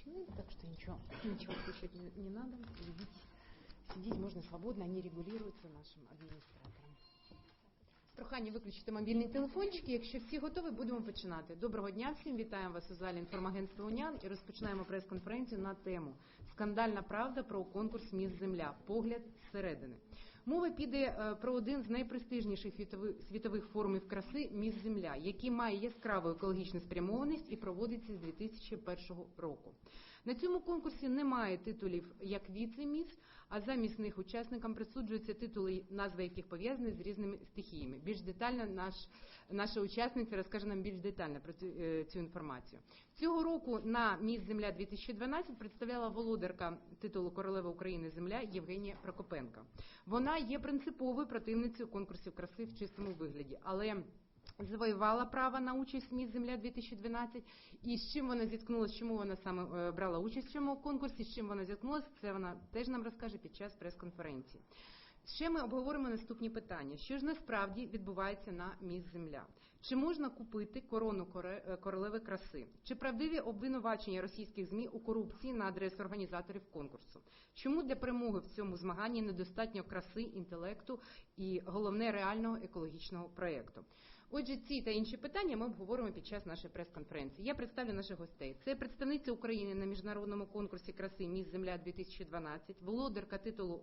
запрещены, так что ничего, ничего включать не, не надо. Сидеть, можно свободно, они регулируются нашим адміністратором. Прохання виключити мобільні телефончики. Якщо всі готові, будемо починати. Доброго дня всім. Вітаємо вас у залі інформагентства Унян і розпочинаємо прес-конференцію на тему Скандальна правда про конкурс Міс Земля. Погляд зсередини. Мова піде е, про один з найпрестижніших світових, форумів краси Міс Земля, який має яскраву екологічну спрямованість і проводиться з 2001 року. На цьому конкурсі немає титулів як віце-міс, а замість них учасникам присуджуються титули, назви яких пов'язані з різними стихіями. Більш детально наш, наша учасниця розкаже нам більш детально про цю, е, цю інформацію. Цього року на Міс Земля 2012 представляла володарка титулу Королева України Земля Євгенія Прокопенка. Вона є принциповою противницею конкурсів краси в чистому вигляді, але завоювала право на участь в Міс Земля 2012 і з чим вона зіткнулася, чому вона саме е, брала участь в цьому конкурсі, з чим вона зіткнулася, це вона теж нам розкаже під час прес-конференції. Ще ми обговоримо наступні питання. Що ж насправді відбувається на Міс Земля? Чи можна купити корону е, королеви краси? Чи правдиві обвинувачення російських ЗМІ у корупції на адресу організаторів конкурсу? Чому для перемоги в цьому змаганні недостатньо краси, інтелекту і головне реального екологічного проєкту? Отже, ці та інші питання ми обговоримо під час нашої прес-конференції. Я представлю наших гостей. Це представниця України на міжнародному конкурсі краси Міс Земля 2012, володарка титулу